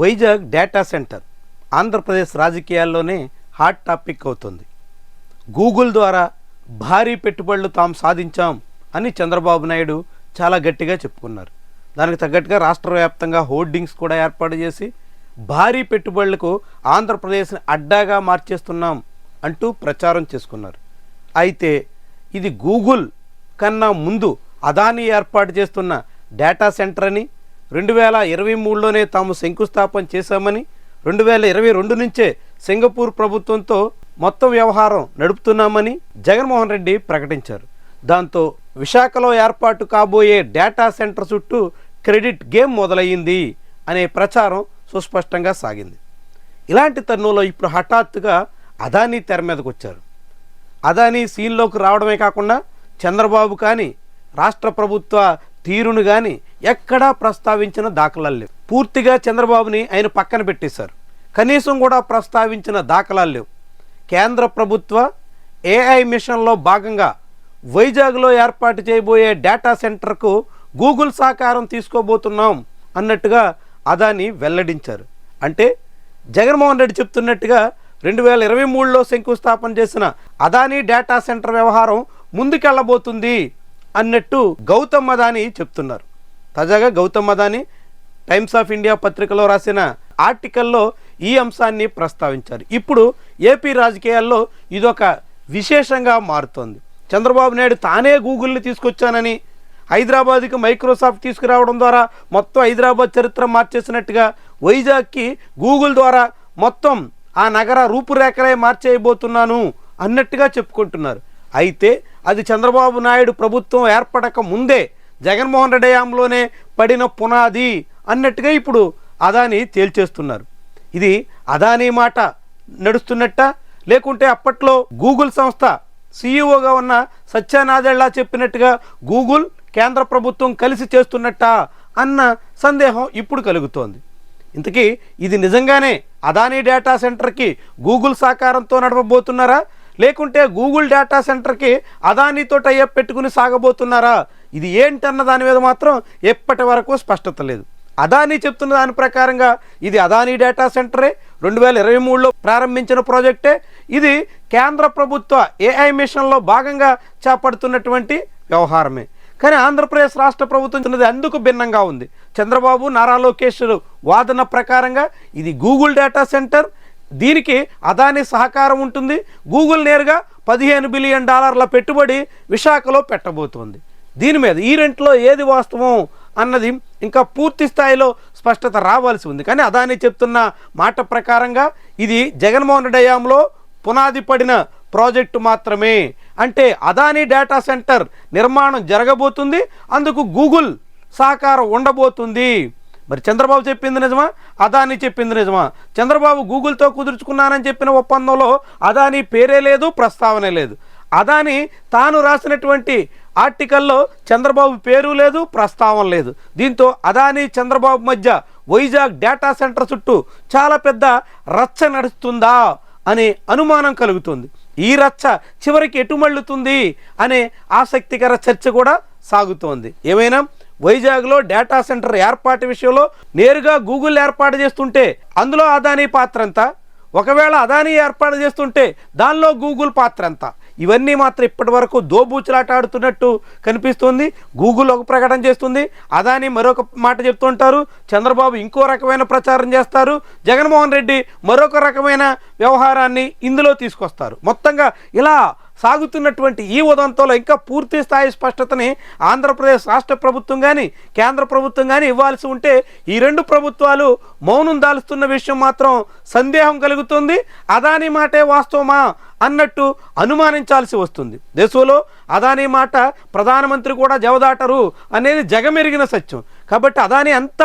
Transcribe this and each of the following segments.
Vizag data centre Andhra Pradesh రాజకీయాల్లోనే hot topic అవుతుంది. Google ద్వారా భారీ పెట్టుబడులు తాము సాధించాం అని చంద్రబాబు నాయుడు చాలా గట్టిగా చెప్పుకున్నారు. దానికి తగ్గట్టుగా రాష్ట్ర వ్యాప్తంగా హోర్డింగ్స్ కూడా ఏర్పాటు చేసి భారీ పెట్టుబడులకు ఆంధ్రప్రదేశ్ని అడ్డాగా మార్చేస్తున్నాం అంటూ ప్రచారం చేసుకున్నారు. అయితే ఇది గూగుల్ కన్నా ముందు అదానీ ఏర్పాటు చేస్తున్న డేటా సెంటర్ అని రెండు వేల ఇరవై మూడులోనే తాము శంకుస్థాపన చేశామని రెండు వేల ఇరవై రెండు నుంచే సింగపూర్ ప్రభుత్వంతో మొత్తం వ్యవహారం నడుపుతున్నామని జగన్మోహన్ రెడ్డి ప్రకటించారు. దాంతో విశాఖలో ఏర్పాటు కాబోయే డేటా సెంటర్ చుట్టూ క్రెడిట్ గేమ్ మొదలయ్యింది అనే ప్రచారం సుస్పష్టంగా సాగింది. ఇలాంటి తరుణంలో ఇప్పుడు హఠాత్తుగా అదానీ తెర మీదకు వచ్చారు అదానీ సీన్లోకి రావడమే కాకుండా చంద్రబాబు కానీ రాష్ట్ర ప్రభుత్వ తీరును కానీ ఎక్కడా ప్రస్తావించిన దాఖలాలు లేవు. పూర్తిగా చంద్రబాబుని ఆయన పక్కన పెట్టేశారు. కనీసం కూడా ప్రస్తావించిన దాఖలాలు లేవు. కేంద్ర ప్రభుత్వ ఏఐ మిషన్లో భాగంగా వైజాగ్లో ఏర్పాటు చేయబోయే డేటా సెంటర్కు గూగుల్ సహకారం తీసుకోబోతున్నాం అన్నట్టుగా అదాని వెల్లడించారు. అంటే జగన్మోహన్ రెడ్డి చెప్తున్నట్టుగా రెండు వేల ఇరవై మూడులో శంకుస్థాపన చేసిన అదానీ డేటా సెంటర్ వ్యవహారం ముందుకెళ్ళబోతుంది అన్నట్టు గౌతమ్ అదాని చెప్తున్నారు. తాజాగా Gautam Adani Times of India పత్రికలో రాసిన ఆర్టికల్లో ఈ అంశాన్ని ప్రస్తావించారు. ఇప్పుడు ఏపీ రాజకీయాల్లో ఇదొక విశేషంగా మారుతోంది. చంద్రబాబు నాయుడు తానే గూగుల్ని తీసుకొచ్చానని హైదరాబాద్కి మైక్రోసాఫ్ట్ తీసుకురావడం ద్వారా మొత్తం హైదరాబాద్ చరిత్ర మార్చేసినట్టుగా వైజాగ్కి గూగుల్ ద్వారా మొత్తం ఆ నగర రూపురేఖలే మార్చేయబోతున్నాను అన్నట్టుగా చెప్పుకుంటున్నారు. అయితే అది చంద్రబాబు నాయుడు ప్రభుత్వం ఏర్పడక ముందే జగన్మోహన్ రెడ్డి హయాంలోనే పడిన పునాది అన్నట్టుగా ఇప్పుడు అదాని తేల్చేస్తున్నారు. ఇది అదానీ మాట నడుస్తున్నట్ట? లేకుంటే అప్పట్లో గూగుల్ సంస్థ సీఈఓగా ఉన్న సత్యానాథెళ్ళా చెప్పినట్టుగా గూగుల్ కేంద్ర ప్రభుత్వం కలిసి చేస్తున్నట్ట అన్న సందేహం ఇప్పుడు కలుగుతోంది. ఇంతకీ ఇది నిజంగానే అదానీ డేటా సెంటర్కి గూగుల్ సహకారంతో నడపబోతున్నారా? లేకుంటే గూగుల్ డేటా సెంటర్కి అదానితో టైఅప్ పెట్టుకుని సాగబోతున్నారా? ఇది ఏంటన్న దాని మీద మాత్రం ఎప్పటి వరకు స్పష్టత లేదు. అదానీ చెప్తున్న దాని ప్రకారంగా ఇది అదానీ డేటా సెంటరే. రెండు వేల ఇరవై మూడులో ప్రారంభించిన ప్రాజెక్టే. ఇది కేంద్ర ప్రభుత్వ ఏఐ మిషన్లో భాగంగా చేపడుతున్నటువంటి వ్యవహారమే. కానీ ఆంధ్రప్రదేశ్ రాష్ట్ర ప్రభుత్వం చిన్నది అందుకు భిన్నంగా ఉంది. చంద్రబాబు నారా లోకేష్ వాదన ప్రకారంగా ఇది గూగుల్ డేటా సెంటర్. దీనికి అదాని సహకారం ఉంటుంది. గూగుల్ నేరుగా పదిహేను బిలియన్ డాలర్ల పెట్టుబడి విశాఖలో పెట్టబోతోంది. దీని మీద ఈ రెంట్లో ఏది వాస్తవం అన్నది ఇంకా పూర్తి స్థాయిలో స్పష్టత రావాల్సి ఉంది. కానీ అదాని చెప్తున్న మాట ప్రకారంగా ఇది జగన్మోహన్ రెడ్డి హయాంలో పునాది పడిన ప్రాజెక్టు మాత్రమే. అంటే అదానీ డేటా సెంటర్ నిర్మాణం జరగబోతుంది. అందుకు గూగుల్ సహకారం ఉండబోతుంది. మరి చంద్రబాబు చెప్పింది నిజమా? అదానీ చెప్పింది నిజమా? చంద్రబాబు గూగుల్తో కుదుర్చుకున్నానని చెప్పిన ఒప్పందంలో అదానీ పేరే లేదు ప్రస్తావనే లేదు. అదాని తాను రాసినటువంటి ఆర్టికల్లో చంద్రబాబు పేరు లేదు ప్రస్తావన లేదు. దీంతో అదాని చంద్రబాబు మధ్య వైజాగ్ డేటా సెంటర్ చుట్టూ చాలా పెద్ద రచ్చ నడుస్తుందా అనే అనుమానం కలుగుతుంది. ఈ రచ్చ చివరికి ఎటుమళ్ళుతుంది అనే ఆసక్తికర చర్చ కూడా సాగుతోంది. ఏమైనా? వైజాగ్లో డేటా సెంటర్ ఏర్పాటు విషయంలో నేరుగా గూగుల్ ఏర్పాటు చేస్తుంటే అందులో అదానీ పాత్ర ఎంత? ఒకవేళ అదానీ ఏర్పాటు చేస్తుంటే దానిలో గూగుల్ పాత్ర ఎంత? ఇవన్నీ మాత్రం ఇప్పటి వరకు దోబూచులాట ఆడుతున్నట్టు కనిపిస్తుంది. గూగుల్ ఒక ప్రకటన చేస్తుంది. అదాని మరొక మాట చెప్తుంటారు. చంద్రబాబు ఇంకో రకమైన ప్రచారం చేస్తారు. జగన్మోహన్ రెడ్డి మరొక రకమైన వ్యవహారాన్ని ఇందులో తీసుకొస్తారు. మొత్తంగా ఇలా సాగుతున్నటువంటి ఈ ఉదంతంలో ఇంకా పూర్తి స్థాయి స్పష్టతని ఆంధ్రప్రదేశ్ రాష్ట్ర ప్రభుత్వం కానీ కేంద్ర ప్రభుత్వం కానీ ఇవ్వాల్సి ఉంటే ఈ రెండు ప్రభుత్వాలు మౌనం దాలుస్తున్న విషయం మాత్రం సందేహం కలుగుతుంది. అదాని మాటే వాస్తవమా అన్నట్టు అనుమానించాల్సి వస్తుంది. దేశంలో అదాని మాట ప్రధానమంత్రి కూడా జవదాటరు అనేది జగమెరిగిన సత్యం. కాబట్టి అదాని అంత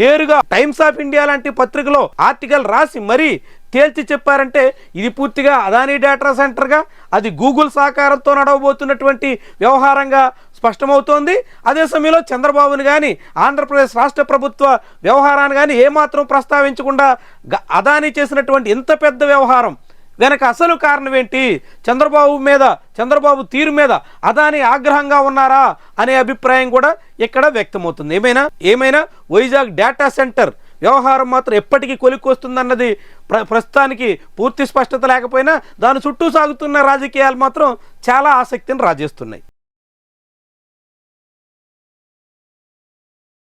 నేరుగా టైమ్స్ ఆఫ్ ఇండియా లాంటి పత్రికలో ఆర్టికల్ రాసి మరీ తేల్చి చెప్పారంటే ఇది పూర్తిగా అదానీ డేటా సెంటర్గా అది గూగుల్ సహకారంతో నడవబోతున్నటువంటి వ్యవహారంగా స్పష్టమవుతోంది. అదే సమయంలో చంద్రబాబుని కానీ ఆంధ్రప్రదేశ్ రాష్ట్ర ప్రభుత్వ వ్యవహారాన్ని కానీ ఏమాత్రం ప్రస్తావించకుండా గ- అదానీ చేసినటువంటి ఇంత పెద్ద వ్యవహారం. వెనక అసలు కారణం ఏంటి? చంద్రబాబు మీద చంద్రబాబు తీరు మీద అదాని ఆగ్రహంగా ఉన్నారా? అనే అభిప్రాయం కూడా ఇక్కడ వ్యక్తమవుతుంది. ఏమైనా? ఏమైనా? వైజాగ్ డేటా సెంటర్ వ్యవహారం మాత్రం ఎప్పటికీ కొలిక్కొస్తుందన్నది ప్ర ప్రస్తుతానికి పూర్తి స్పష్టత లేకపోయినా దాని చుట్టూ సాగుతున్న రాజకీయాలు మాత్రం చాలా ఆసక్తిని రాజేస్తున్నాయి.